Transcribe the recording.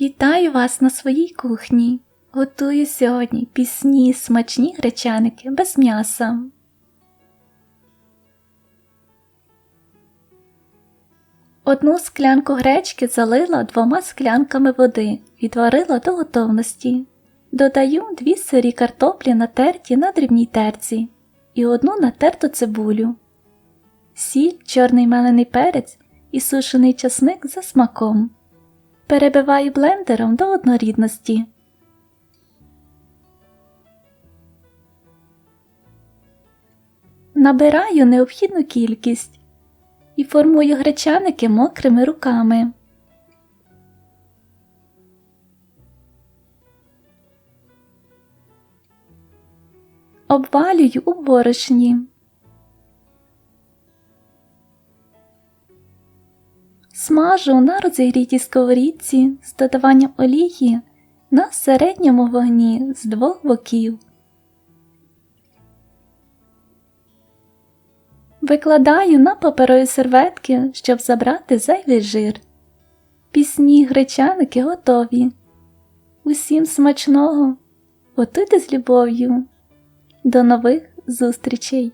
Вітаю вас на своїй кухні. Готую сьогодні пісні смачні гречаники без м'яса. Одну склянку гречки залила двома склянками води, відварила до готовності. Додаю дві сирі картоплі натерті на дрібній терці і одну натерту цибулю, сіль, чорний мелений перець і сушений часник за смаком. Перебиваю блендером до однорідності. Набираю необхідну кількість і формую гречаники мокрими руками. Обвалюю у борошні. Смажу на розігрітій сковорідці з додаванням олії на середньому вогні з двох боків. Викладаю на паперові серветки, щоб забрати зайвий жир. Пісні гречаники готові. Усім смачного! Готуйте з любов'ю. До нових зустрічей!